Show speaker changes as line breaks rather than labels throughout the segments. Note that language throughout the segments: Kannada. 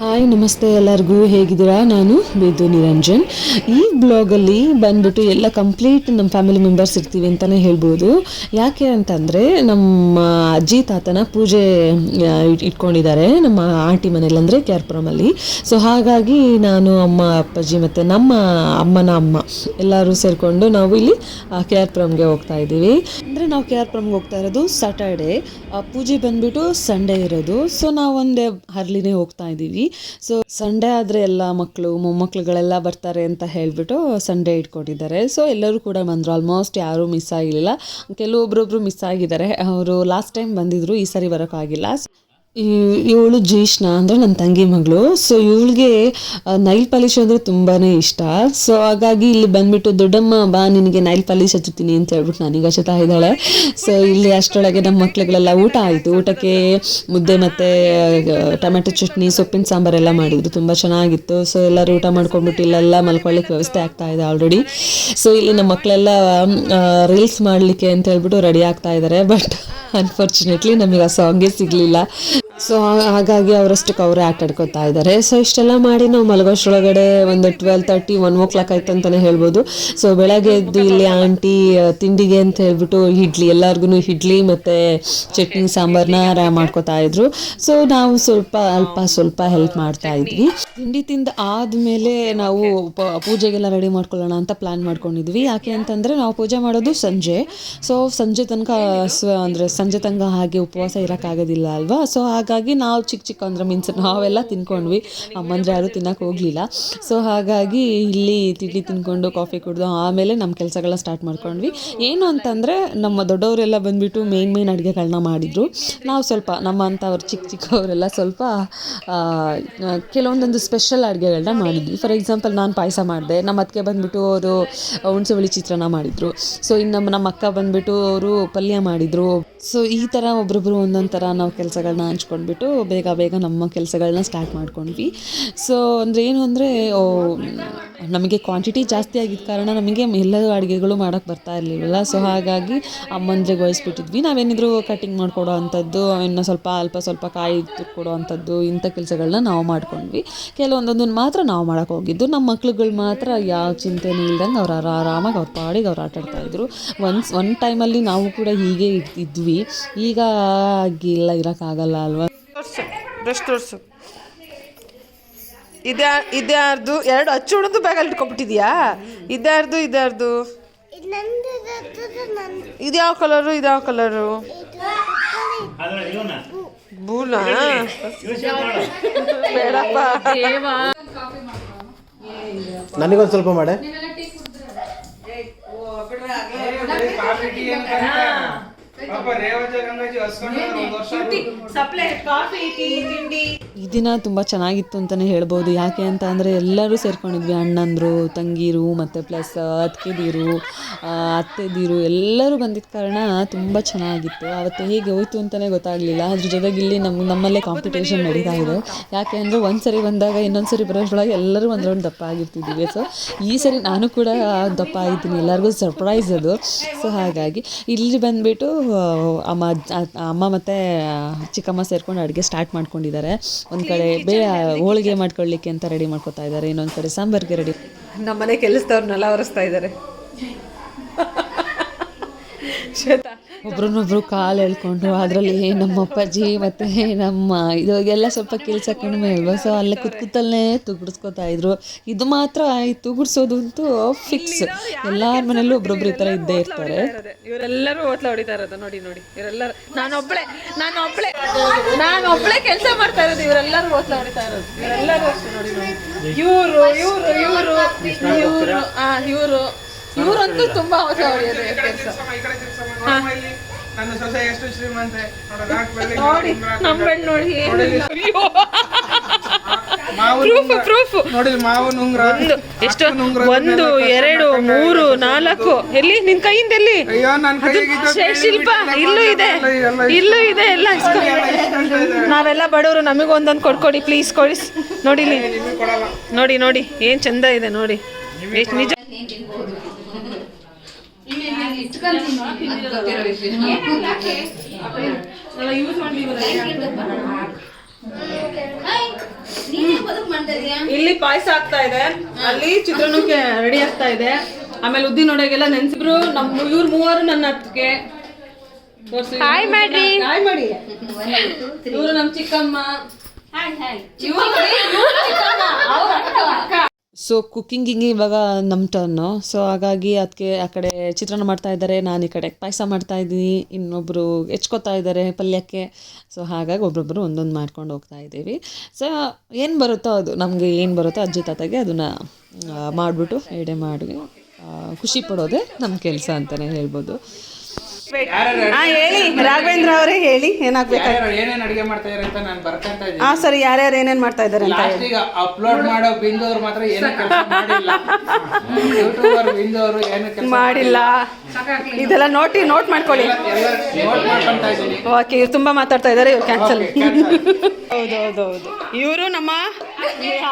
ಹಾಯ್ ನಮಸ್ತೆ ಎಲ್ಲರಿಗೂ. ಹೇಗಿದ್ದೀರಾ? ನಾನು ಬೇದು ನಿರಂಜನ್. ಈ ಬ್ಲಾಗಲ್ಲಿ ಬಂದ್ಬಿಟ್ಟು ಎಲ್ಲ ಕಂಪ್ಲೀಟ್ ನಮ್ಮ ಫ್ಯಾಮಿಲಿ ಮೆಂಬರ್ಸ್ ಇರ್ತೀವಿ ಅಂತಲೇ ಹೇಳ್ಬೋದು. ಯಾಕೆ ಅಂತಂದರೆ ನಮ್ಮ ಅಜ್ಜಿ, ತಾತನ ಪೂಜೆ ಇಟ್ಕೊಂಡಿದ್ದಾರೆ ನಮ್ಮ ಆಂಟಿ ಮನೇಲಿ ಅಂದರೆ ಕ್ಯಾರ್ಪುರಮಲ್ಲಿ ಸೊ ಹಾಗಾಗಿ ನಾನು, ಅಮ್ಮ, ಅಪ್ಪಾಜಿ ಮತ್ತು ನಮ್ಮ ಅಮ್ಮನ ಅಮ್ಮ ಎಲ್ಲರೂ ಸೇರಿಕೊಂಡು ನಾವು ಇಲ್ಲಿ ಕೆ ಆರ್ ಪುರಮ್ಗೆ ಹೋಗ್ತಾ ಇದ್ದೀವಿ. ಅಂದರೆ ನಾವು ಕೆ ಆರ್ ಪುರಮ್ಗೆ ಹೋಗ್ತಾ ಇರೋದು ಸ್ಯಾಟರ್ಡೆ ಪೂಜೆ ಬಂದುಬಿಟ್ಟು ಸಂಡೇ ಇರೋದು. ಸೊ ನಾವು ಒಂದೇ ಹರ್ಲಿನೇ ಹೋಗ್ತಾ ಇದ್ದೀವಿ. ಸೊ ಸಂಡೇ ಆದರೆ ಎಲ್ಲ ಮಕ್ಕಳು ಮೊಮ್ಮಕ್ಕಳುಗಳೆಲ್ಲ ಬರ್ತಾರೆ ಅಂತ ಹೇಳಿಬಿಟ್ಟು ಸಂಡೇ ಇಟ್ಕೊಂಡಿದ್ದಾರೆ. ಸೊ ಎಲ್ಲರೂ ಕೂಡ ಬಂದರು. ಆಲ್ಮೋಸ್ಟ್ ಯಾರೂ ಮಿಸ್ ಆಗಿರಲಿಲ್ಲ ಕೆಲವೊಬ್ಬರೊಬ್ಬರು ಮಿಸ್ ಆಗಿದ್ದಾರೆ. ಅವರು ಲಾಸ್ಟ್ ಟೈಮ್ ಬಂದಿದ್ದರು ಈ ಸರಿ ಬರೋಕ್ಕಾಗಿಲ್ಲ. ಇವಳು ಜೀಷ್ಣ ಅಂದರೆ ನನ್ನ ತಂಗಿ ಮಗಳು. ಸೊ ಇವಳಿಗೆ ನೈಲ್ ಪಾಲಿಶ್ ಅಂದರೆ ತುಂಬಾ ಇಷ್ಟ. ಸೊ ಹಾಗಾಗಿ ಇಲ್ಲಿ ಬಂದ್ಬಿಟ್ಟು, ದೊಡ್ಡಮ್ಮ, ಬಾ, ನಿನಗೆ ನೈಲ್ ಪಾಲಿಶ್ ಹಚ್ಚುತ್ತೀನಿ ಅಂತ ಹೇಳ್ಬಿಟ್ಟು ನನಗೆ ಹಚ್ಚುತ್ತಾ ಇದ್ದಾಳೆ. ಸೊ ಇಲ್ಲಿ ಅಷ್ಟರೊಳಗೆ ನಮ್ಮ ಮಕ್ಳುಗಳೆಲ್ಲ ಊಟ ಆಯಿತು. ಊಟಕ್ಕೆ ಮುದ್ದೆ ಮತ್ತು ಟೊಮೆಟೊ ಚಟ್ನಿ, ಸೊಪ್ಪಿನ ಸಾಂಬಾರೆಲ್ಲ ಮಾಡಿದ್ರು. ತುಂಬ ಚೆನ್ನಾಗಿತ್ತು. ಸೊ ಎಲ್ಲರೂ ಊಟ ಮಾಡ್ಕೊಂಡ್ಬಿಟ್ಟು ಇಲ್ಲೆಲ್ಲ ಮಲ್ಕೊಳ್ಳಿಕ್ಕೆ ವ್ಯವಸ್ಥೆ ಆಗ್ತಾ ಇದೆ ಆಲ್ರೆಡಿ ಸೊ ಇಲ್ಲಿ ನಮ್ಮ ಮಕ್ಕಳೆಲ್ಲ ರೀಲ್ಸ್ ಮಾಡಲಿಕ್ಕೆ ಅಂತ ಹೇಳ್ಬಿಟ್ಟು ರೆಡಿ ಆಗ್ತಾ ಇದ್ದಾರೆ ಬಟ್ ಅನ್ಫಾರ್ಚುನೇಟ್ಲಿ ನಮಗೆ ಆ ಸಾಂಗೇ ಸಿಗಲಿಲ್ಲ. ಸೊ ಹಾಗಾಗಿ ಅವರಷ್ಟಕ್ಕೆ ಅವರೇ ಆಟ ಆಡ್ಕೊತಾ ಇದ್ದಾರೆ. ಸೊ ಇಷ್ಟೆಲ್ಲ ಮಾಡಿ ನಾವು ಮಲಗೋಷ್ಟೊಳಗಡೆ ಒಂದು twelve thirty one o'clock ಆಯ್ತು ಅಂತಲೇ ಹೇಳ್ಬೋದು. ಸೊ ಬೆಳಗ್ಗೆ ಎದ್ದು ಇಲ್ಲಿ ಆಂಟಿ ತಿಂಡಿಗೆ ಅಂತ ಹೇಳ್ಬಿಟ್ಟು ಇಡ್ಲಿ ಎಲ್ಲರಿಗೂ ಇಡ್ಲಿ ಮತ್ತು ಚಟ್ನಿ, ಸಾಂಬಾರ್ನ ರಾ ಮಾಡ್ಕೊತಾ ಇದ್ರು. ಸೊ ನಾವು ಸ್ವಲ್ಪ ಅಲ್ಪ ಸ್ವಲ್ಪ ಹೆಲ್ಪ್ ಮಾಡ್ತಾ ಇದ್ವಿ. ತಿಂಡಿ ತಿಂದ ಆದಮೇಲೆ ನಾವು ಪೂಜೆಗೆಲ್ಲ ರೆಡಿ ಮಾಡ್ಕೊಳ್ಳೋಣ ಅಂತ ಪ್ಲ್ಯಾನ್ ಮಾಡ್ಕೊಂಡಿದ್ವಿ. ಯಾಕೆ ಅಂತಂದರೆ ನಾವು ಪೂಜೆ ಮಾಡೋದು ಸಂಜೆ. ಸೊ ಸಂಜೆ ತನಕ ಸ್ವ ಅಂದರೆ ಸಂಜೆ ತನಕ ಹಾಗೆ ಉಪವಾಸ ಇರೋಕ್ಕಾಗೋದಿಲ್ಲ ಅಲ್ವಾ? ಸೊ ಹಾಗಾಗಿ ನಾವು ಚಿಕ್ಕ ಚಿಕ್ಕ ಅಂದರೆ ಮೀನ್ಸ್ ನಾವೆಲ್ಲ ತಿನ್ಕೊಂಡ್ವಿ. ಅಮ್ಮಂದ್ರೆ ಯಾರು ತಿನ್ನಕ್ಕೆ ಹೋಗಲಿಲ್ಲ. ಸೊ ಹಾಗಾಗಿ ಇಲ್ಲಿ ತಿಂಡಿ ತಿನ್ಕೊಂಡು ಕಾಫಿ ಕುಡಿದು ಆಮೇಲೆ ನಮ್ಮ ಕೆಲಸಗಳ ಸ್ಟಾರ್ಟ್ ಮಾಡ್ಕೊಂಡ್ವಿ. ಏನು ಅಂತಂದರೆ ನಮ್ಮ ದೊಡ್ಡವರೆಲ್ಲ ಬಂದುಬಿಟ್ಟು ಮೇನ್ ಮೇನ್ ಅಡುಗೆಗಳನ್ನ ಮಾಡಿದರು. ನಾವು ಸ್ವಲ್ಪ ನಮ್ಮ ಅಂಥವ್ರು ಚಿಕ್ಕ ಚಿಕ್ಕವರೆಲ್ಲ ಸ್ವಲ್ಪ ಕೆಲವೊಂದೊಂದು ಸ್ಪೆಷಲ್ ಅಡುಗೆಗಳನ್ನ ಮಾಡಿದ್ವಿ. ಫಾರ್ ಎಕ್ಸಾಂಪಲ್ ನಾನು ಪಾಯಸ ಮಾಡಿದೆ. ನಮ್ಮ ಅತ್ತಿಗೆ ಬಂದುಬಿಟ್ಟು ಅವರು ಹುಣಸೆ ಹುಳಿ ಚಿತ್ರಾನ್ನ ಮಾಡಿದರು. ಸೊ ಇನ್ನು ನಮ್ಮ ನಮ್ಮ ಅಕ್ಕ ಬಂದುಬಿಟ್ಟು ಅವರು ಪಲ್ಯ ಮಾಡಿದರು. ಸೊ ಈ ಥರ ಒಬ್ರೊಬ್ರು ಒಂದೊಂದು ಥರ ನಾವು ಕೆಲಸಗಳನ್ನ ಹಂಚ್ಕೊಂಡ್ಬಿಟ್ಟು ಬೇಗ ಬೇಗ ನಮ್ಮ ಕೆಲಸಗಳನ್ನ ಸ್ಟಾರ್ಟ್ ಮಾಡ್ಕೊಂಡ್ವಿ. ಸೊ ಅಂದರೆ ಏನು ಅಂದರೆ ನಮಗೆ ಕ್ವಾಂಟಿಟಿ ಜಾಸ್ತಿ ಆಗಿದ್ದ ಕಾರಣ ನಮಗೆ ಎಲ್ಲರೂ ಅಡುಗೆಗಳು ಮಾಡೋಕ್ಕೆ ಬರ್ತಾ ಇರಲಿಲ್ಲ ಸೊ ಹಾಗಾಗಿ ಅಮ್ಮಂದ್ರಿಗೆ ವಹಿಸ್ಬಿಟ್ಟಿದ್ವಿ ನಾವೇನಿದ್ರು ಕಟಿಂಗ್ ಮಾಡಿಕೊಡೋ ಅಂಥದ್ದು, ಇನ್ನು ಸ್ವಲ್ಪ ಅಲ್ಪ ಸ್ವಲ್ಪ ಕಾಯಿ ತುರ್ಕೊಡೋ ಅಂಥದ್ದು, ಇಂಥ ಕೆಲಸಗಳನ್ನ ನಾವು ಮಾಡ್ಕೊಂಡ್ವಿ. ಕೆಲವೊಂದೊಂದನ್ನು ಮಾತ್ರ ನಾವು ಮಾಡೋಕೆ ಹೋಗಿದ್ದು. ನಮ್ಮ ಮಕ್ಳುಗಳು ಮಾತ್ರ ಯಾವ ಚಿಂತೆನೂ ಇಲ್ದಂಗೆ ಅವ್ರು ಆರಾ- ಆರಾಮಾಗಿ ಅವ್ರ ಪಾಡಿಗೆ ಅವ್ರು ಆಟ ಆಡ್ತಾಯಿದ್ರು ಒನ್ಸ್ ಒನ್ ಟೈಮಲ್ಲಿ ನಾವು ಕೂಡ ಹೀಗೆ ಇದ್- ಇದ್ವಿ ಈಗ ಆಗಿಲ್ಲ ಇರೋಕ್ಕಾಗಲ್ಲ ಅಲ್ವಾ?
ತೋರ್ಸು. ಬ್ರಷ್ ತೋರ್ಸು ಇದ್ಯಾ ಇದ್ಯಾರ್ದು ಎರಡು ಅಚ್ಚು ಹೊಡೆದು ಬ್ಯಾಗಲ್ಲಿ ಇಟ್ಕೊಂಡ್ಬಿಟ್ಟಿದ್ಯಾ? ಇದ್ಯಾರ್ದು ಇದ್ಯಾರ್ದು ಇದ್ಯಾವ ಕಲರು ಇದ್ಯಾವ ಕಲರು? ಬೂನಾ ಬೇಡಪ್ಪ.
ನನಗೊಂದು ಸ್ವಲ್ಪ ಮಾಡೆ.
ದಿನ ತುಂಬ ಚೆನ್ನಾಗಿತ್ತು ಅಂತಲೇ ಹೇಳ್ಬೋದು. ಯಾಕೆ ಅಂತ ಅಂದರೆ ಎಲ್ಲರೂ ಸೇರ್ಕೊಂಡಿದ್ವಿ. ಅಣ್ಣಂದ್ರು ತಂಗೀರು ಮತ್ತು ಪ್ಲಸ್ ಅತ್ತೆದಿರು ಅತ್ತೆದಿರು ಎಲ್ಲರೂ ಬಂದಿದ್ದ ಕಾರಣ ತುಂಬ ಚೆನ್ನಾಗಿತ್ತು. ಅವತ್ತು ಹೇಗೆ ಹೋಯ್ತು ಅಂತಲೇ ಗೊತ್ತಾಗಲಿಲ್ಲ. ಅದ್ರ ಜೊತೆಗೆ ಇಲ್ಲಿ ನಮ್ಮ ನಮ್ಮಲ್ಲೇ ಕಾಂಪಿಟೇಷನ್ ನಡೀತಾ ಇದೆ. ಯಾಕೆ ಅಂದರೆ ಒಂದು ಸರಿ ಬಂದಾಗ ಇನ್ನೊಂದು ಸರಿ ಬರೋದ್ರೊಳಗೆ ಎಲ್ಲರೂ ಒಂದು ರೌಂಡ್ ದಪ್ಪ ಆಗಿರ್ತಿದ್ವಿ. ಸೊ ಈ ಸರಿ ನಾನು ಕೂಡ ದಪ್ಪ ಆಗಿದ್ದೀನಿ. ಎಲ್ಲರಿಗೂ ಸರ್ಪ್ರೈಸ್ ಅದು. ಸೊ ಹಾಗಾಗಿ ಇಲ್ಲಿ ಬಂದುಬಿಟ್ಟು ಅಮ್ಮ ಅಮ್ಮ ಮತ್ತು ಚಿಕ್ಕಮ್ಮ ಸೇರ್ಕೊಂಡು ಅಡುಗೆ ಸ್ಟಾರ್ಟ್ ಮಾಡ್ಕೊಂಡಿದ್ದಾರೆ. ಒಂದು ಕಡೆ ಬೇ ಹೋಳಿಗೆ ಮಾಡ್ಕೊಳ್ಳಿಕ್ಕೆ ಅಂತ ರೆಡಿ ಮಾಡ್ಕೊತಾ ಇದ್ದಾರೆ. ಇನ್ನೊಂದು ಕಡೆ ಸಾಂಬಾರ್ಗೆ ರೆಡಿ
ನಮ್ಮನೆ ಕೆಲಸದವ್ರನ್ನೆಲ್ಲ ಒರೆಸ್ತಾ ಇದ್ದಾರೆ.
ಒಬ್ರನ್ನೊಬ್ರು ಕಾಲು ಎಳ್ಕೊಂಡು ಅದರಲ್ಲಿ ನಮ್ಮ ಅಪ್ಪಾಜಿ ಮತ್ತು ನಮ್ಮ ಎಲ್ಲ ಸ್ವಲ್ಪ ಕೆಲಸ ಕಡಿಮೆ ಅಲ್ವಾ? ಸೊ ಅಲ್ಲೇ ಕೂತ್ ಕೂತಲ್ಲೇ ತುಗುಡ್ಸ್ಕೊತಾ ಇದ್ರು. ಇದು ಮಾತ್ರ ಈ ತುಗುಡ್ಸೋದು ಅಂತೂ ಫಿಕ್ಸ್ ಎಲ್ಲರ ಮನೇಲೂ ಒಬ್ರೊಬ್ರು ಈ ಥರ ಇದ್ದೇ ಇರ್ತಾರೆ.
ಇವರೆಲ್ಲರೂ ಹೋಟ್ಲ ಹೊಡಿತಾ ಇರೋದು. ನೋಡಿ ನೋಡಿ. ಇವರೆಲ್ಲರೂ ನಾನೊಬ್ಳೆ ನಾನೊಬ್ಳೆ ನಾನೊಬ್ಳೆ ಕೆಲಸ ಮಾಡ್ತಾ ಇರೋದು. ಇವರೆಲ್ಲರೂ ಹೋಟ್ಲ ಹೊಡಿತಾ ಇರೋದು. ಇವರೆಲ್ಲರೂ ಅಷ್ಟೇ ನೋಡಿ ನೋಡಿ. ಇವರು ಇವರು ಇವರು ಇವರು. ಆ ಇವರು. ಇವರಂತೂ ತುಂಬಾ ಹೊಸ ಹೊಡೆಯೋದು ಕೆಲಸ
ನನ್ನ ಸೊಸೆ ಎಷ್ಟು ಶ್ರೀಮಂತೆ ನೋಡು, ನಾಲ್ಕು ಬೆಳ್ಳಿ
ನೋಡಿ ನಮ್ಮ ಬೆಣ್ಣು ನೋಡಿ
ಮಾವು
ಪ್ರೂಫ್ ಪ್ರೂಫ್
ನೋಡಿ ಮಾವು ನುಂಗ್ರ
ಒಂದು ಎಷ್ಟು? ಒಂದು ಎರಡು ಮೂರು ನಾಲ್ಕು. ಎಲ್ಲಿ? ನಿನ್ ಕೈಯಿಂದ ಎಲ್ಲಿ
ಅಯ್ಯೋ ನನ್ನ ಕೈಗೆ
ಶೇ- ಶಿಲ್ಪ. ಇಲ್ಲೂ ಇದೆ. ಇಲ್ಲೂ ಇದೆ ಎಲ್ಲ. ನಾವೆಲ್ಲ ಬಡವರು ನಮಗೆ ಒಂದೊಂದು ಕೊಡ್ಕೊಡಿ ಪ್ಲೀಸ್ ಕೊಡಿ. ನೋಡಿ ನೋಡಿ ನೋಡಿ ಏನ್ ಚಂದ ಇದೆ ನೋಡಿ. ಎಷ್ಟು ನಿಜ ಇಲ್ಲಿ ಪಾಯಸ ಆಗ್ತಾ ಇದೆ. ಅಲ್ಲಿ ಚಿತ್ರಾನ್ನಕ್ಕೆ ರೆಡಿ ಆಗ್ತಾ ಇದೆ. ಆಮೇಲೆ ಉದ್ದಿನ ಒಡೆಗೆಲ್ಲ ನೆನ್ಸಿಬ್ರು ನಮ್ ಇವ್ರ ಮೂವರು ನನ್ನ ಹತ್ತಿಗೆ ಹಾಯ್ ಮಾಡ್ರಿ ಹಾಯ್ ಮಾಡಿ ಇವರು ನಮ್ ಚಿಕ್ಕಮ್ಮ. ಹಾಯ್ ನೋಡಿ,
ಸೊ ಕುಕ್ಕಿಂಗಿಗೆ ಇವಾಗ ನಮ್ಮ ಟರ್ನು ಸೊ ಹಾಗಾಗಿ ಅದಕ್ಕೆ ಆ ಕಡೆ ಚಿತ್ರಾನ್ನ ಮಾಡ್ತಾ ಇದ್ದಾರೆ, ನಾನು ಈ ಕಡೆ ಪಾಯಸ ಮಾಡ್ತಾ ಇದ್ದೀನಿ ಇನ್ನೊಬ್ಬರು ಹೆಚ್ಕೋತಾ ಇದ್ದಾರೆ ಪಲ್ಯಕ್ಕೆ. ಸೊ ಹಾಗಾಗಿ ಒಬ್ಬೊಬ್ಬರು ಒಂದೊಂದು ಮಾಡ್ಕೊಂಡು ಹೋಗ್ತಾ ಇದ್ದೀವಿ. ಸೊ ಏನು ಬರುತ್ತೋ ಅದು, ನಮಗೆ ಏನು ಬರುತ್ತೋ ಅಜ್ಜಿ ತಾತಗೆ ಅದನ್ನು ಮಾಡಿಬಿಟ್ಟು ಎಡೆ ಮಾಡಿ ಖುಷಿ ಪಡೋದೇ ನಮ್ಮ ಕೆಲಸ ಅಂತಲೇ ಹೇಳ್ಬೋದು.
ಹಾ ಹೇಳಿ. ರಾಘವೇಂದ್ರ ಅವರೇ ಹೇಳಿ. ಏನಾಗ್ಬೇಕು?
ಏನೇನ್ ಅಡಿಗೆ ಮಾಡ್ತಾ ಇದಾರೆ ಅಂತ ನಾನು ಬರ್ಕಂತ ಇದ್ದೀನಿ
ಹಾ ಸರಿ. ಯಾರ್ಯಾರು ಏನೇನ್ ಮಾಡ್ತಾ ಇದ್ದಾರೆ ಅಂತ ಹೇಳಿ.
ಲಾಸ್ಟ್ ಈಗ ಅಪ್ಲೋಡ್ ಮಾಡೋ ಬಿಂದು ಅವ್ರು ಮಾತ್ರ ಏನು ಕೆಲಸ ಮಾಡಿಲ್ಲ. ಯೂಟ್ಯೂಬರ್ ಬಿಂದು ಅವರು ಏನು ಕೆಲಸ
ಮಾಡಿಲ್ಲ. ಇದೆಲ್ಲ ನೋಟಿ ನೋಟ್ ಮಾಡ್ಕೊಳ್ಳಿ.
ನೋಟ್ ಮಾಡ್ಕೊಂತ ಇದ್ದೀನಿ.
ಓಕೆ ಇವ್ರು ತುಂಬಾ ಮಾತಾಡ್ತಾ ಇದ್ದಾರೆ ಇವ್ರು ಕ್ಯಾನ್ಸಲ್ ಹೌದು ಹೌದು ಹೌದು ಇವರು ನಮ್ಮ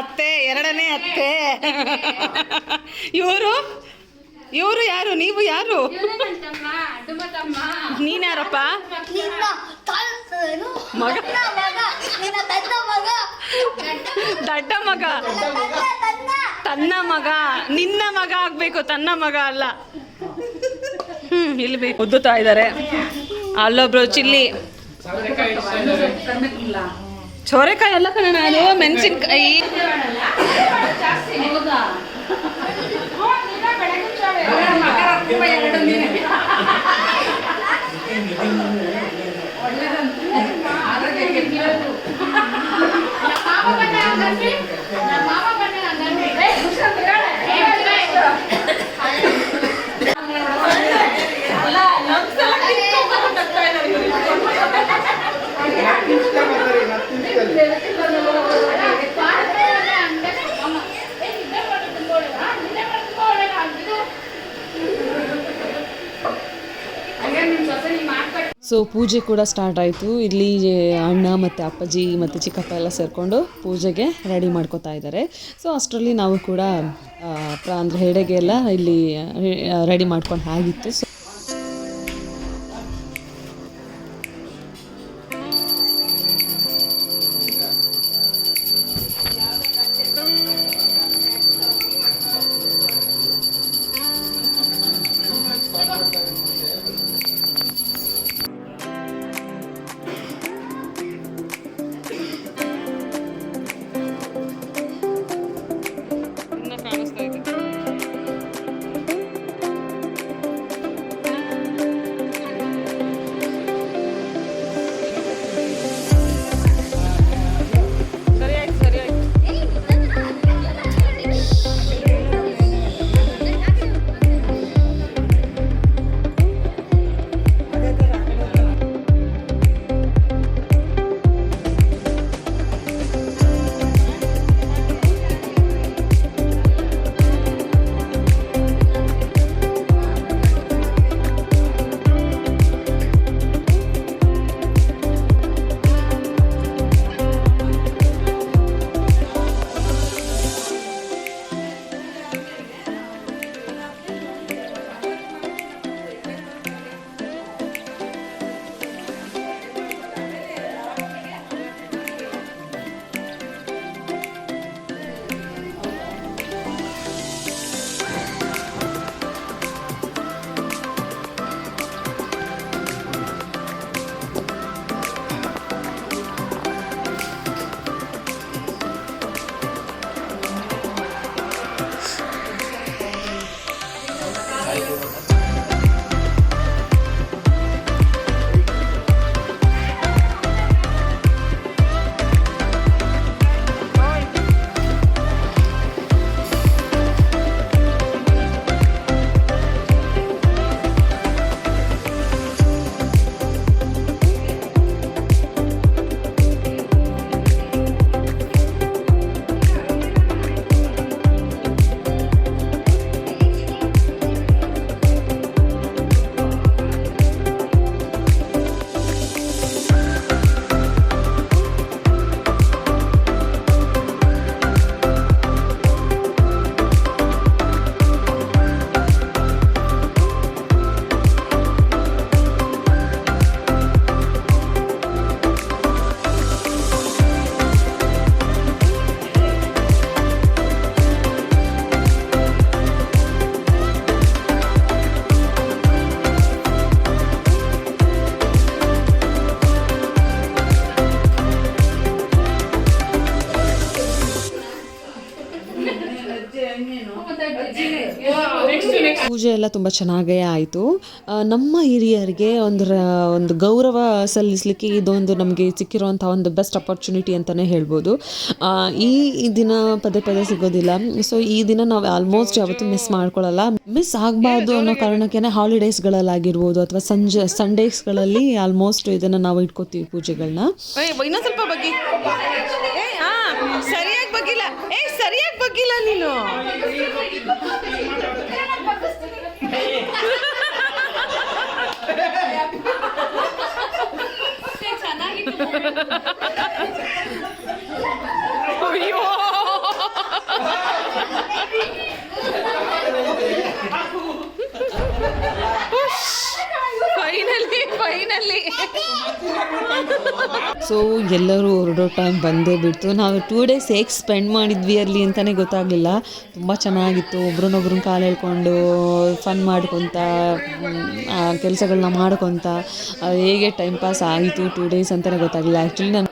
ಅತ್ತೆ. ಎರಡನೇ ಅತ್ತೆ. ಇವರು ಇವರು ಯಾರು? ನೀವು ಯಾರು? ನೀನ್ ಯಾರಪ್ಪ? ಮಗ.
ಮಗ. ನಿನ್ನ ತನ್ನ ಮಗ.
ದಡ್ಡ ಮಗ.
ತನ್ನ ತನ್ನ
ತನ್ನ ಮಗ. ನಿನ್ನ ಮಗ ಆಗ್ಬೇಕು ತನ್ನ ಮಗ ಅಲ್ಲ. ಹ್ಮ್ ಇಲ್ಲಿ ಬೇಕು ಉದ್ದುತ್ತಾ ಇದ್ದಾರೆ. ಅಲ್ಲೊಬ್ರು ಚಿಲ್ಲಿ. ಸೋರೆಕಾಯಿ ಎಲ್ಲ ಕಣ ನಾನು ಮೆಣಸಿನ್ಕಾಯಿ. Okay.
ಸೊ ಪೂಜೆ ಕೂಡ ಸ್ಟಾರ್ಟ್ ಆಯಿತು. ಇಲ್ಲಿ ಅಣ್ಣ ಮತ್ತು ಅಪ್ಪಾಜಿ ಮತ್ತು ಚಿಕ್ಕಪ್ಪ ಎಲ್ಲ ಸೇರಿಕೊಂಡು ಪೂಜೆಗೆ ರೆಡಿ ಮಾಡ್ಕೋತಾ ಇದ್ದಾರೆ ಸೊ ಅಷ್ಟರಲ್ಲಿ ನಾವು ಕೂಡ ಅಂದರೆ ಹೆಡೆಗೆ ಎಲ್ಲ ಇಲ್ಲಿ ರೆಡಿ ಮಾಡ್ಕೊಂಡು ಆಗಿತ್ತು. ಸೊ ಪೂಜೆ ಎಲ್ಲ ತುಂಬ ಚೆನ್ನಾಗೇ ಆಯಿತು. ನಮ್ಮ ಹಿರಿಯರಿಗೆ ಒಂದು ಒಂದು ಗೌರವ ಸಲ್ಲಿಸಲಿಕ್ಕೆ ಇದೊಂದು ನಮಗೆ ಸಿಕ್ಕಿರುವಂಥ ಒಂದು ಬೆಸ್ಟ್ ಅಪರ್ಚುನಿಟಿ ಅಂತಲೇ ಹೇಳ್ಬೋದು. ಈ ದಿನ ಪದೇ ಪದೇ ಸಿಗೋದಿಲ್ಲ. ಸೊ ಈ ದಿನ ನಾವು ಆಲ್ಮೋಸ್ಟ್ ಯಾವತ್ತೂ ಮಿಸ್ ಮಾಡ್ಕೊಳ್ಳಲ್ಲ ಮಿಸ್ ಆಗಬಾರ್ದು ಅನ್ನೋ ಕಾರಣಕ್ಕೆ ಹಾಲಿಡೇಸ್ಗಳಲ್ಲಾಗಿರ್ಬೋದು ಅಥವಾ ಸಂಜೆ ಸಂಡೇಸ್ಗಳಲ್ಲಿ ಆಲ್ಮೋಸ್ಟ್ ಇದನ್ನು ನಾವು ಇಟ್ಕೋತೀವಿ ಪೂಜೆಗಳನ್ನ
ಸ್ವಲ್ಪ ಬಗ್ಗಿ. ಸರಿಯಾಗಿ ಬಗ್ಗಿಲ್ಲ ನೀನು ಅಯ್ಯೋ ಫೈನಲಿ
ಸೊ ಎಲ್ಲರೂ ಹೊರಡೋ ಟೈಮ್ ಬಂದೇ ಬಿಡ್ತು. ನಾವು ಟೂ ಡೇಸ್ ಹೇಗೆ ಸ್ಪೆಂಡ್ ಮಾಡಿದ್ವಿ ಅಲ್ಲಿ ಅಂತಲೇ ಗೊತ್ತಾಗಲಿಲ್ಲ. ತುಂಬ ಚೆನ್ನಾಗಿತ್ತು. ಒಬ್ರನ್ನೊಬ್ರನ್ನ ಕಾಲು ಹೇಳ್ಕೊಂಡು ಫನ್ ಮಾಡ್ಕೊತ ಕೆಲಸಗಳನ್ನ ಮಾಡ್ಕೊತ ಹೇಗೆ ಟೈಮ್ ಪಾಸ್ ಆಯಿತು ಟೂ ಡೇಸ್ ಅಂತಲೇ ಗೊತ್ತಾಗಲಿಲ್ಲ. ಆ್ಯಕ್ಚುಲಿ ನಾನು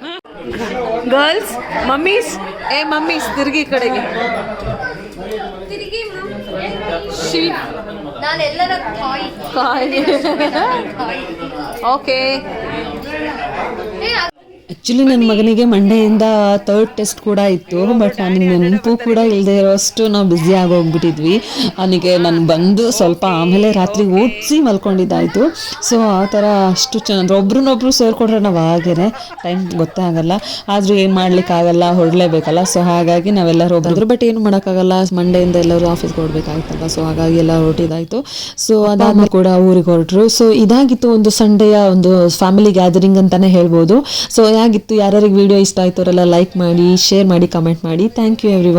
ಗರ್ಲ್ಸ್ ಮಮ್ಮೀಸ್ ಏ ಮಮ್ಮೀಸ್ ತಿರುಗಿ ಕಡೆಗೆ.
ನಾನು ಎಲ್ಲರ ತಾಯಿ
ಓಕೆ
ಆ್ಯಕ್ಚುಲಿ ನನ್ನ ಮಗನಿಗೆ ಮಂಡೆಯಿಂದ ತರ್ಡ್ ಟೆಸ್ಟ್ ಕೂಡ ಇತ್ತು ಬಟ್ ನನಗೆ ನೆನಪು ಕೂಡ ಇಲ್ಲದೆ ಇರೋಷ್ಟು ನಾವು ಬ್ಯುಸಿ ಆಗೋಗ್ಬಿಟ್ಟಿದ್ವಿ. ಅವನಿಗೆ ನಾನು ಬಂದು ಸ್ವಲ್ಪ ಆಮೇಲೆ ರಾತ್ರಿ ಓದಿಸಿ ಮಲ್ಕೊಂಡಿದ್ದಾಯಿತು. ಸೊ ಆ ಥರ ಅಷ್ಟು ಚೆನ್ನಾಗಿ ಒಬ್ರನ್ನೊಬ್ರು ಸೇರಿಕೊಂಡ್ರೆ ನಾವು ಹಾಗೇನೆ ಟೈಮ್ ಗೊತ್ತೇ ಆಗಲ್ಲ. ಆದರೂ ಏನು ಮಾಡ್ಲಿಕ್ಕಾಗಲ್ಲ ಹೊರಡಲೇಬೇಕಲ್ಲ. ಸೊ ಹಾಗಾಗಿ ನಾವೆಲ್ಲರೂ ಒಬ್ಬರು ಬಟ್ ಏನು ಮಾಡೋಕ್ಕಾಗಲ್ಲ. ಮಂಡೆಯಿಂದ ಎಲ್ಲರೂ ಆಫೀಸ್ಗೆ ಹೊರಡ್ಬೇಕಾಯ್ತಲ್ಲ. ಸೊ ಹಾಗಾಗಿ ಎಲ್ಲ ಹೊರಟಿದ್ದಾಯಿತು. ಸೊ ಅದಾದ್ಮೇಲೆ ಕೂಡ ಊರಿಗೆ ಹೊರಟ್ರು. ಸೊ ಇದಾಗಿತ್ತು ಒಂದು ಸಂಡೆಯ ಒಂದು ಫ್ಯಾಮಿಲಿ ಗ್ಯಾದರಿಂಗ್ ಅಂತಾನೆ ಹೇಳ್ಬೋದು. ಸೊ ಹೇಗಿತ್ತು ಯಾರ್ಯಾರಿಗೆ ವಿಡಿಯೋ ಇಷ್ಟ ಆಯ್ತು ಅವರೆಲ್ಲ ಲೈಕ್ ಮಾಡಿ ಶೇರ್ ಮಾಡಿ ಕಮೆಂಟ್ ಮಾಡಿ. Thank you every